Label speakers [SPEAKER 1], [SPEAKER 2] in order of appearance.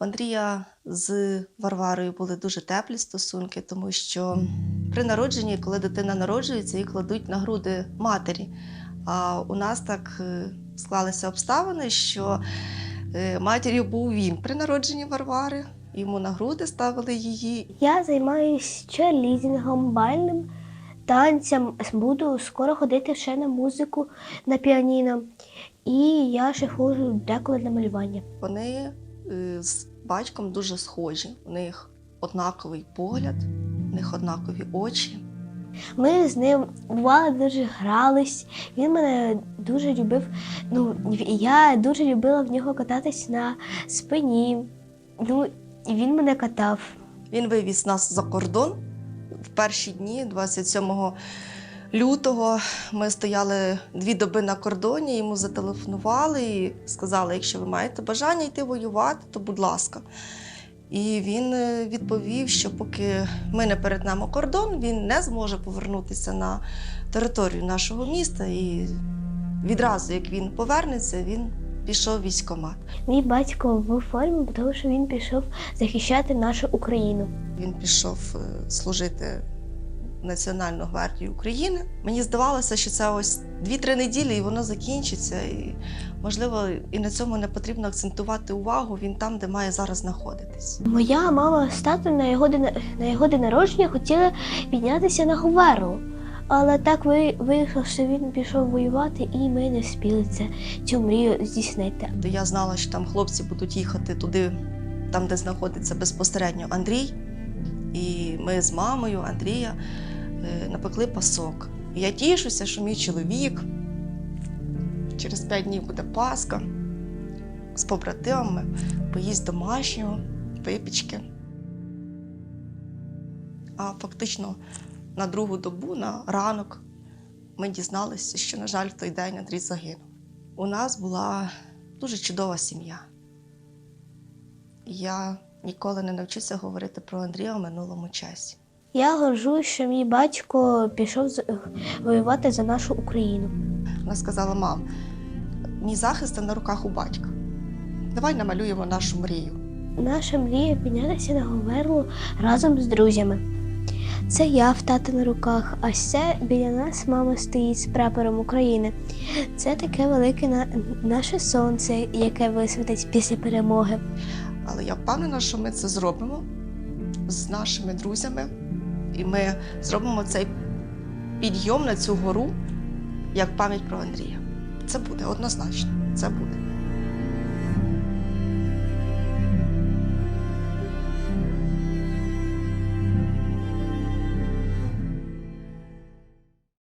[SPEAKER 1] Андрія з Варварою були дуже теплі стосунки, тому що при народженні, коли дитина народжується, її кладуть на груди матері. А у нас так е, склалися обставини, що е, матір'ю був він при народженні Варвари. Йому на груди ставили її.
[SPEAKER 2] Я займаюся черлідінгом, бальним танцем. Буду скоро ходити ще на музику на піаніно. І я ще ходжу деколи на малювання.
[SPEAKER 1] Вони е, з батьком дуже схожі. У них однаковий погляд, у них однакові очі.
[SPEAKER 2] Ми з ним бували дуже грались. Він мене дуже любив. Ну, я дуже любила в нього кататись на спині. Ну, і він мене катав.
[SPEAKER 1] Він вивіз нас за кордон в перші дні, 27 лютого. Ми стояли дві доби на кордоні, йому зателефонували і сказали: якщо ви маєте бажання йти воювати, то будь ласка. І він е, відповів, що поки ми не перетнемо кордон, він не зможе повернутися на територію нашого міста. І відразу, як він повернеться, він пішов в військкомат.
[SPEAKER 2] Мій батько в формі, тому що він пішов захищати нашу Україну.
[SPEAKER 1] Він пішов е, служити Національну гвардію України. Мені здавалося, що це ось 2-3 неділі, і воно закінчиться. І, можливо, і на цьому не потрібно акцентувати увагу. Він там, де має зараз знаходитись.
[SPEAKER 2] Моя мама з татом на його день, на його день народження хотіли піднятися на Говерлу. Але так ви- вийшло, що він пішов воювати, і ми не встигли це цю мрію здійснити.
[SPEAKER 1] Де я знала, що там хлопці будуть їхати туди, там, де знаходиться безпосередньо Андрій. І ми з мамою Андрія напекли пасок. Я тішуся, що мій чоловік через п'ять днів буде Пасха з побратимами, поїсть домашнього, випічки. А фактично на другу добу, на ранок, ми дізналися, що, на жаль, в той день Андрій загинув. У нас була дуже чудова сім'я. Я ніколи не навчуся говорити про Андрія в минулому часі.
[SPEAKER 2] Я горжусь, що мій батько пішов воювати за нашу Україну.
[SPEAKER 1] Вона сказала: мам, мій захист на руках у батька. Давай намалюємо нашу мрію.
[SPEAKER 2] Наша мрія піднятися на Говерлу разом з друзями. Це я в тата на руках, а ще біля нас мама стоїть з прапором України. Це таке велике на... наше сонце, яке висвітить після перемоги.
[SPEAKER 1] Але я впевнена, що ми це зробимо з нашими друзями, і ми зробимо цей підйом на цю гору як пам'ять про Андрія. Це буде однозначно. Це буде.